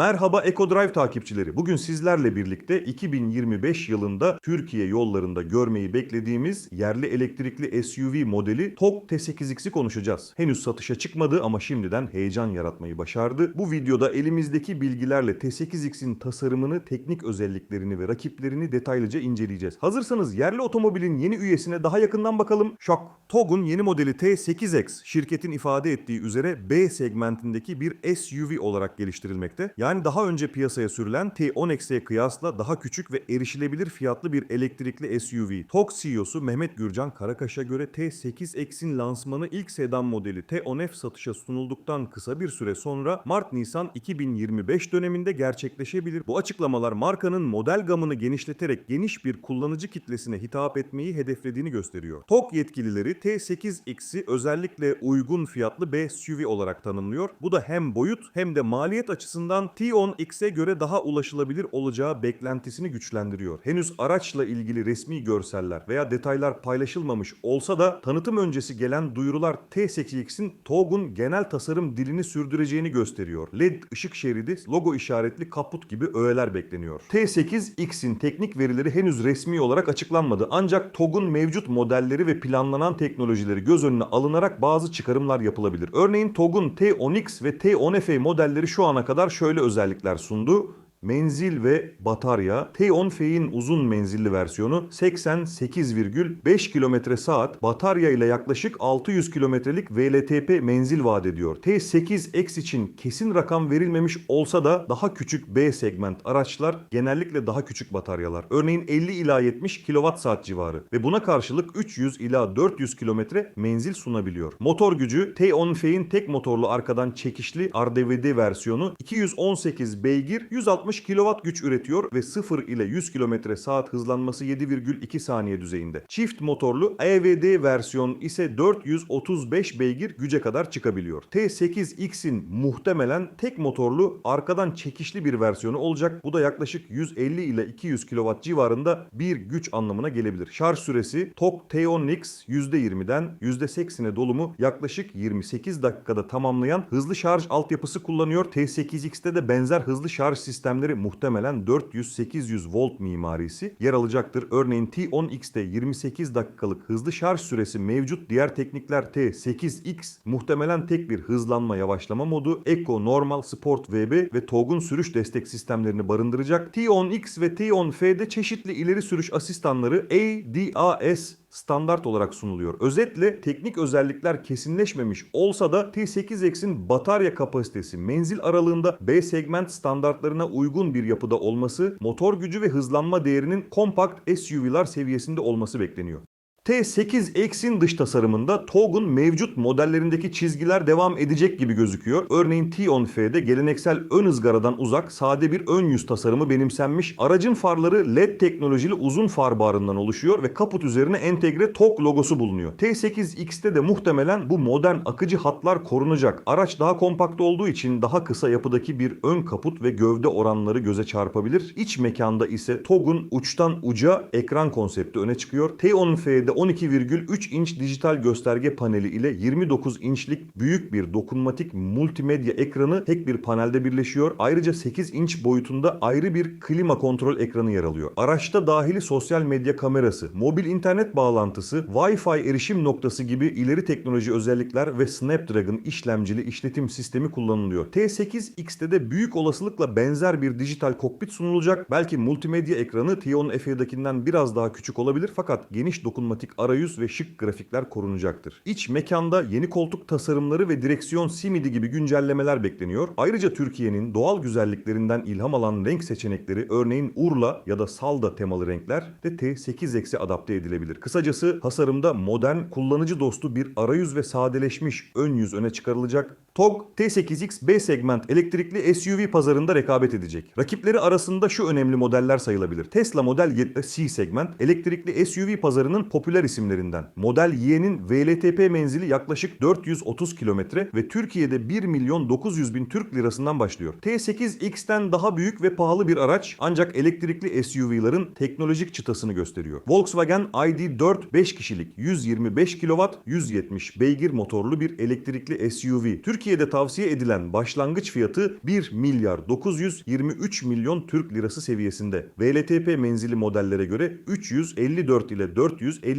Merhaba EcoDrive takipçileri. Bugün sizlerle birlikte 2025 yılında Türkiye yollarında görmeyi beklediğimiz yerli elektrikli SUV modeli TOG T8X'i konuşacağız. Henüz satışa çıkmadı ama şimdiden heyecan yaratmayı başardı. Bu videoda elimizdeki bilgilerle T8X'in tasarımını, teknik özelliklerini ve rakiplerini detaylıca inceleyeceğiz. Hazırsanız yerli otomobilin yeni üyesine daha yakından bakalım. Şok! TOG'un yeni modeli T8X şirketin ifade ettiği üzere B segmentindeki bir SUV olarak geliştirilmekte. Yani daha önce piyasaya sürülen T10X'e kıyasla daha küçük ve erişilebilir fiyatlı bir elektrikli SUV. TOG CEO'su Mehmet Gürcan Karakaş'a göre T8X'in lansmanı ilk sedan modeli T10F satışa sunulduktan kısa bir süre sonra Mart-Nisan 2025 döneminde gerçekleşebilir. Bu açıklamalar markanın model gamını genişleterek geniş bir kullanıcı kitlesine hitap etmeyi hedeflediğini gösteriyor. TOG yetkilileri T8X'i özellikle uygun fiyatlı bir SUV olarak tanımlıyor. Bu da hem boyut hem de maliyet açısından T10X'e göre daha ulaşılabilir olacağı beklentisini güçlendiriyor. Henüz araçla ilgili resmi görseller veya detaylar paylaşılmamış olsa da tanıtım öncesi gelen duyurular T8X'in TOG'un genel tasarım dilini sürdüreceğini gösteriyor. LED ışık şeridi, logo işaretli kaput gibi öğeler bekleniyor. T8X'in teknik verileri henüz resmi olarak açıklanmadı. Ancak TOG'un mevcut modelleri ve planlanan teknolojileri göz önüne alınarak bazı çıkarımlar yapılabilir. Örneğin TOG'un T10X ve T10F modelleri şu ana kadar şöyle özellikler sundu. Menzil ve batarya T10F'in uzun menzilli versiyonu 88,5 km saat batarya ile yaklaşık 600 kilometrelik VLTP menzil vaat ediyor. T8X için kesin rakam verilmemiş olsa da daha küçük B segment araçlar genellikle daha küçük bataryalar. Örneğin 50 ila 70 kWh civarı ve buna karşılık 300 ila 400 kilometre menzil sunabiliyor. Motor gücü T10F'in tek motorlu arkadan çekişli RDVD versiyonu 218 beygir 160 kW güç üretiyor ve 0 ile 100 km saat hızlanması 7,2 saniye düzeyinde. Çift motorlu EVD versiyon ise 435 beygir güce kadar çıkabiliyor. T8X'in muhtemelen tek motorlu arkadan çekişli bir versiyonu olacak. Bu da yaklaşık 150 ile 200 kW civarında bir güç anlamına gelebilir. Şarj süresi TOG T10X %20'den %80'e dolumu yaklaşık 28 dakikada tamamlayan hızlı şarj altyapısı kullanıyor. T8X'te de benzer hızlı şarj sistemleri muhtemelen 400-800 volt mimarisi yer alacaktır. Örneğin T10X'te 28 dakikalık hızlı şarj süresi mevcut. Diğer teknikler T8X muhtemelen tek bir hızlanma yavaşlama modu, Eco, Normal, Sport, VB ve TOG'un sürüş destek sistemlerini barındıracak. T10X ve T10F'de çeşitli ileri sürüş asistanları ADAS standart olarak sunuluyor. Özetle teknik özellikler kesinleşmemiş olsa da T8X'in batarya kapasitesi menzil aralığında B segment standartlarına uygun bir yapıda olması, motor gücü ve hızlanma değerinin kompakt SUV'lar seviyesinde olması bekleniyor. T8X'in dış tasarımında TOG'un mevcut modellerindeki çizgiler devam edecek gibi gözüküyor. Örneğin T10F'de geleneksel ön ızgaradan uzak sade bir ön yüz tasarımı benimsenmiş. Aracın farları LED teknolojili uzun far barından oluşuyor ve kaput üzerine entegre TOG logosu bulunuyor. T8X'te de muhtemelen bu modern akıcı hatlar korunacak. Araç daha kompakt olduğu için daha kısa yapıdaki bir ön kaput ve gövde oranları göze çarpabilir. İç mekanda ise TOG'un uçtan uca ekran konsepti öne çıkıyor. T10F'de 12,3 inç dijital gösterge paneli ile 29 inçlik büyük bir dokunmatik multimedya ekranı tek bir panelde birleşiyor. Ayrıca 8 inç boyutunda ayrı bir klima kontrol ekranı yer alıyor. Araçta dahili sosyal medya kamerası, mobil internet bağlantısı, Wi-Fi erişim noktası gibi ileri teknoloji özellikler ve Snapdragon işlemcili işletim sistemi kullanılıyor. T8X'te de büyük olasılıkla benzer bir dijital kokpit sunulacak. Belki multimedya ekranı T10F'dekinden biraz daha küçük olabilir fakat geniş dokunmatik arayüz ve şık grafikler korunacaktır. İç mekanda yeni koltuk tasarımları ve direksiyon simidi gibi güncellemeler bekleniyor. Ayrıca Türkiye'nin doğal güzelliklerinden ilham alan renk seçenekleri örneğin Urla ya da Salda temalı renkler de T8X'e adapte edilebilir. Kısacası tasarımda modern, kullanıcı dostu bir arayüz ve sadeleşmiş ön yüz öne çıkarılacak. TOG T8X B segment elektrikli SUV pazarında rekabet edecek. Rakipleri arasında şu önemli modeller sayılabilir. Tesla Model 7 C segment elektrikli SUV pazarının popüler popüler isimlerinden. Model Y'nin VLTP menzili yaklaşık 430 kilometre ve Türkiye'de 1 milyon 900 bin Türk lirasından başlıyor. T8X'ten daha büyük ve pahalı bir araç ancak elektrikli SUV'ların teknolojik çıtasını gösteriyor. Volkswagen ID4 5 kişilik 125 kW 170 beygir motorlu bir elektrikli SUV. Türkiye'de tavsiye edilen başlangıç fiyatı 1 milyar 923 milyon Türk lirası seviyesinde. VLTP menzili modellere göre 354 ile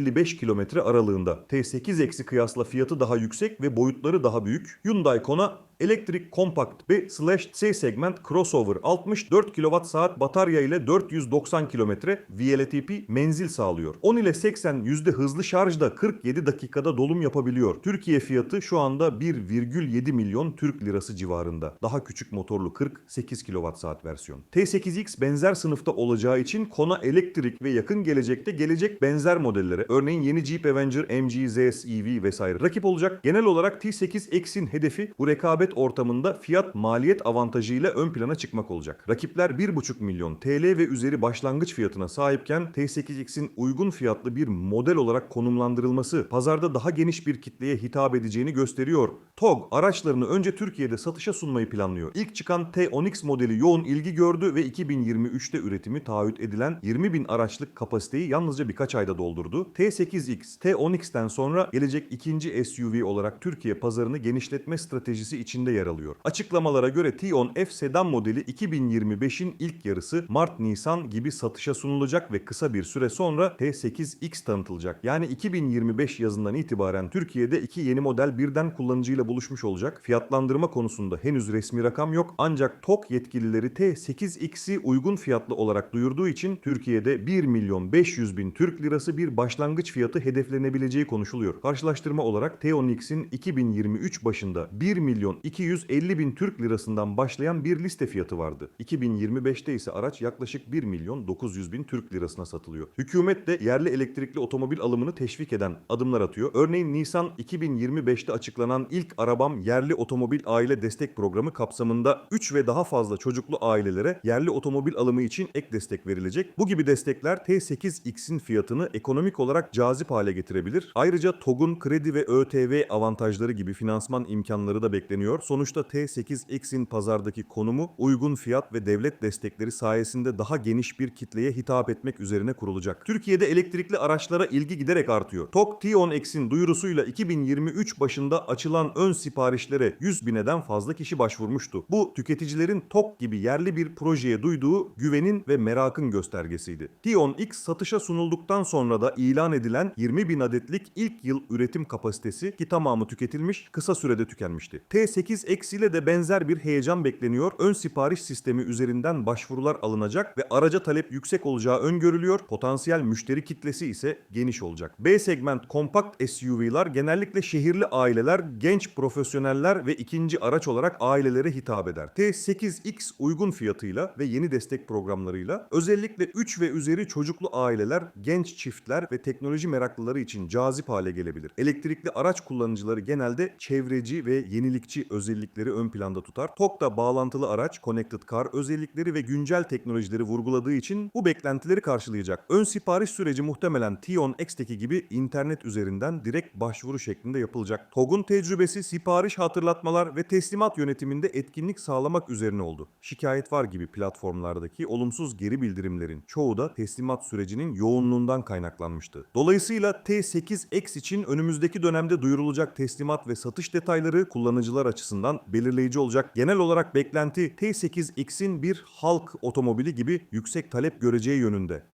455 kilometre aralığında. T8 kıyasla fiyatı daha yüksek ve boyutları daha büyük. Hyundai Kona elektrik kompakt ve slash C segment crossover 64 kWh batarya ile 490 km VLTP menzil sağlıyor. 10 ile 80 yüzde hızlı şarjda 47 dakikada dolum yapabiliyor. Türkiye fiyatı şu anda 1,7 milyon Türk lirası civarında. Daha küçük motorlu 48 kWh versiyon. T8X benzer sınıfta olacağı için Kona elektrik ve yakın gelecekte gelecek benzer modellere örneğin yeni Jeep Avenger MG ZS EV vesaire rakip olacak. Genel olarak T8X'in hedefi bu rekabet ortamında fiyat maliyet avantajıyla ön plana çıkmak olacak. Rakipler 1,5 milyon TL ve üzeri başlangıç fiyatına sahipken T8X'in uygun fiyatlı bir model olarak konumlandırılması pazarda daha geniş bir kitleye hitap edeceğini gösteriyor. TOG araçlarını önce Türkiye'de satışa sunmayı planlıyor. İlk çıkan T10X modeli yoğun ilgi gördü ve 2023'te üretimi taahhüt edilen 20 bin araçlık kapasiteyi yalnızca birkaç ayda doldurdu. T8X, T10X'ten sonra gelecek ikinci SUV olarak Türkiye pazarını genişletme stratejisi içinde yer alıyor. Açıklamalara göre T10F sedan modeli 2025'in ilk yarısı Mart-Nisan gibi satışa sunulacak ve kısa bir süre sonra T8X tanıtılacak. Yani 2025 yazından itibaren Türkiye'de iki yeni model birden kullanıcıyla buluşmuş olacak. Fiyatlandırma konusunda henüz resmi rakam yok ancak TOK yetkilileri T8X'i uygun fiyatlı olarak duyurduğu için Türkiye'de 1 milyon 500 bin Türk lirası bir başlangıç fiyatı hedeflenebileceği konuşuluyor. Karşılaştırma olarak T10X'in 2023 başında 1 milyon 250 bin Türk lirasından başlayan bir liste fiyatı vardı. 2025'te ise araç yaklaşık 1 milyon 900 bin Türk lirasına satılıyor. Hükümet de yerli elektrikli otomobil alımını teşvik eden adımlar atıyor. Örneğin Nisan 2025'te açıklanan ilk arabam yerli otomobil aile destek programı kapsamında 3 ve daha fazla çocuklu ailelere yerli otomobil alımı için ek destek verilecek. Bu gibi destekler T8X'in fiyatını ekonomik olarak cazip hale getirebilir. Ayrıca TOG'un kredi ve ÖTV avantajları gibi finansman imkanları da bekleniyor. Sonuçta T8X'in pazardaki konumu uygun fiyat ve devlet destekleri sayesinde daha geniş bir kitleye hitap etmek üzerine kurulacak. Türkiye'de elektrikli araçlara ilgi giderek artıyor. TOG T10X'in duyurusuyla 2023 başında açılan ön siparişlere 100 bineden fazla kişi başvurmuştu. Bu tüketicilerin TOG gibi yerli bir projeye duyduğu güvenin ve merakın göstergesiydi. T10X satışa sunulduktan sonra da ilan edilen 20 bin adetlik ilk yıl üretim kapasitesi ki tamamı tüketilmiş kısa sürede tükenmişti. T8X ile de benzer bir heyecan bekleniyor. Ön sipariş sistemi üzerinden başvurular alınacak ve araca talep yüksek olacağı öngörülüyor. Potansiyel müşteri kitlesi ise geniş olacak. B segment kompakt SUV'lar genellikle şehirli aileler, genç profesyoneller ve ikinci araç olarak ailelere hitap eder. T8X uygun fiyatıyla ve yeni destek programlarıyla özellikle 3 ve üzeri çocuklu aileler, genç çiftler ve teknoloji meraklıları için cazip hale gelebilir. Elektrikli araç kullanıcıları genelde çevreci ve yenilikçi özellikleri ön planda tutar. TOG'da bağlantılı araç, connected car özellikleri ve güncel teknolojileri vurguladığı için bu beklentileri karşılayacak. Ön sipariş süreci muhtemelen T10X'teki gibi internet üzerinden direkt başvuru şeklinde yapılacak. TOG'un tecrübesi sipariş hatırlatmalar ve teslimat yönetiminde etkinlik sağlamak üzerine oldu. Şikayet var gibi platformlardaki olumsuz geri bildirimlerin çoğu da teslimat sürecinin yoğunluğundan kaynaklanmıştı. Dolayısıyla T8X için önümüzdeki dönemde duyurulacak teslimat ve satış detayları kullanıcılar açısından belirleyici olacak. Genel olarak beklenti T8X'in bir halk otomobili gibi yüksek talep göreceği yönünde.